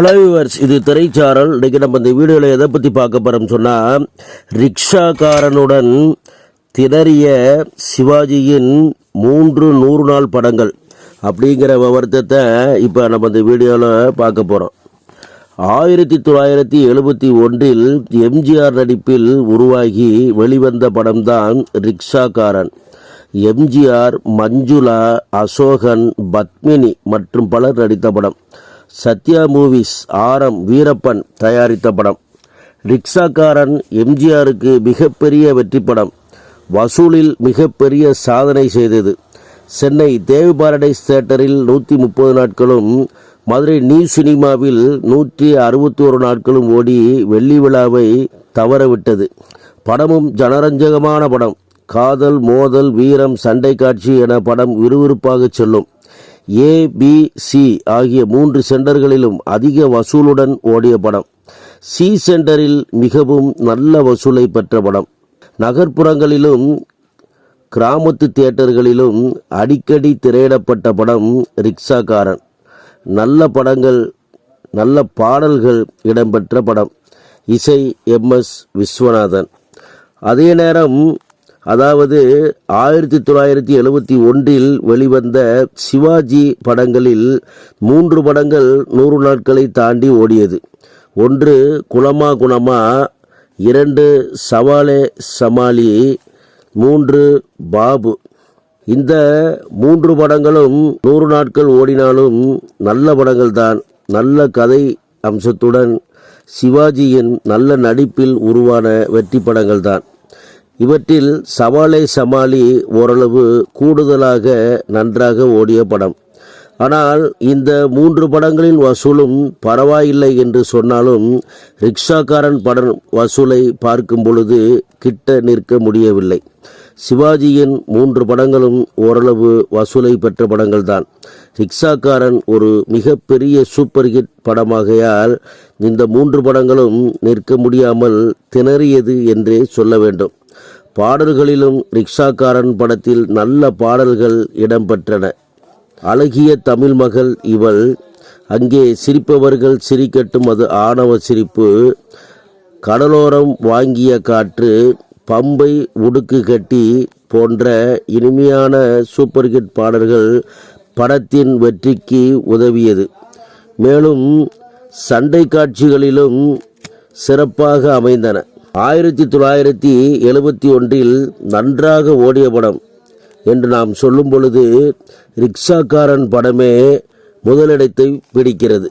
Hello viewers இது திரைச்சாரல். இன்றைக்கி நம்ம இந்த வீடியோவில் எதை பற்றி பார்க்க போகிறோம்னு சொன்னால் ரிக்ஷாக்காரனுடன் திணறிய சிவாஜியின் மூன்று நூறு நாள் படங்கள் அப்படிங்கிற விவரத்தை இப்போ நம்ம இந்த வீடியோவில் பார்க்க போகிறோம் ஆயிரத்தி தொள்ளாயிரத்தி எழுபத்தி ஒன்றில் எம்ஜிஆர் நடிப்பில் உருவாகி வெளிவந்த படம்தான் ரிக்ஷாக்காரன். எம்ஜிஆர் மஞ்சுளா அசோகன் பத்மினி மற்றும் பலர் நடித்த படம். சத்யா மூவிஸ் ஆரம் வீரப்பன் தயாரித்த படம். ரிக்ஷாக்காரன் எம்ஜிஆருக்கு மிகப்பெரிய வெற்றி படம் வசூலில் மிகப்பெரிய சாதனை செய்தது. சென்னை தேவி பாரடைஸ் தியேட்டரில் நூற்றி முப்பது நாட்களும் மதுரை நியூ சினிமாவில் நூற்றி அறுபத்தி ஒரு நாட்களும் ஓடி வெள்ளி விழாவை தவறவிட்டது. படமும் ஜனரஞ்சகமான படம். காதல் மோதல் வீரம் சண்டை காட்சி என படம் விறுவிறுப்பாக செல்லும். ஏபிசி ஆகிய மூன்று சென்டர்களிலும் அதிக வசூலுடன் ஓடிய படம். சி சென்டரில் மிகவும் நல்ல வசூலை பெற்ற படம். நகர்ப்புறங்களிலும் கிராமத்து தியேட்டர்களிலும் அடிக்கடி திரையிடப்பட்ட படம் ரிக்ஷாக்காரன். நல்ல படங்கள் நல்ல பாடல்கள் இடம்பெற்ற படம். இசை எம் எஸ் விஸ்வநாதன். அதே நேரம் அதாவது ஆயிரத்தி தொள்ளாயிரத்தி எழுபத்தி ஒன்றில் வெளிவந்த சிவாஜி படங்களில் மூன்று படங்கள் நூறு நாட்களை தாண்டி ஓடியது. ஒன்று குணமா குணமா இரண்டு சவாலே சமாளி மூன்று பாபு. இந்த மூன்று படங்களும் நூறு நாட்கள் ஓடினாலும் நல்ல படங்கள் தான் நல்ல கதை அம்சத்துடன் சிவாஜியின் நல்ல நடிப்பில் உருவான வெற்றி படங்கள் தான் இவற்றில் சவாலை சமாளி ஓரளவு கூடுதலாக நன்றாக ஓடிய படம். ஆனால் இந்த மூன்று படங்களின் வசூலும் பரவாயில்லை என்று சொன்னாலும் ரிக்ஷாக்காரன் படம் வசூலை பார்க்கும் பொழுது கிட்ட நிற்க முடியவில்லை. சிவாஜியின் மூன்று படங்களும் ஓரளவு வசூலை பெற்ற படங்கள்தான். ரிக்ஷாக்காரன் ஒரு மிகப்பெரிய சூப்பர் ஹிட் படமாகையால் இந்த மூன்று படங்களும் நிற்க முடியாமல் திணறியது என்றே சொல்ல வேண்டும். பாடல்களிலும் ரிக்ஷாக்காரன் படத்தில் நல்ல பாடல்கள் இடம்பெற்றன. அழகிய தமிழ் மகள் இவள். அங்கே சிரிப்பவர்கள் சிரிக்கட்டும் அது ஆணவ சிரிப்பு. கடலோரம் வாங்கிய காற்று பம்பை உடுக்கு கட்டி போன்ற இனிமையான சூப்பர் ஹிட் பாடல்கள் படத்தின் வெற்றிக்கு உதவியது. மேலும் சண்டை காட்சிகளிலும் சிறப்பாக அமைந்தன. ஆயிரத்தி தொள்ளாயிரத்தி எழுபத்தி ஒன்றில் நன்றாக ஓடிய படம் என்று நாம் சொல்லும் பொழுது ரிக்ஷாக்காரன் படமே முதலிடத்தை பிடிக்கிறது.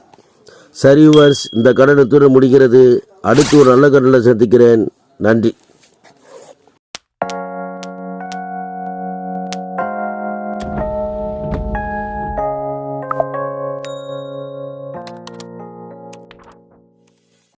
சரி இந்த கடனத்துடன் முடிகிறது. அடுத்து ஒரு நல்ல கடனில் சந்திக்கிறேன். நன்றி.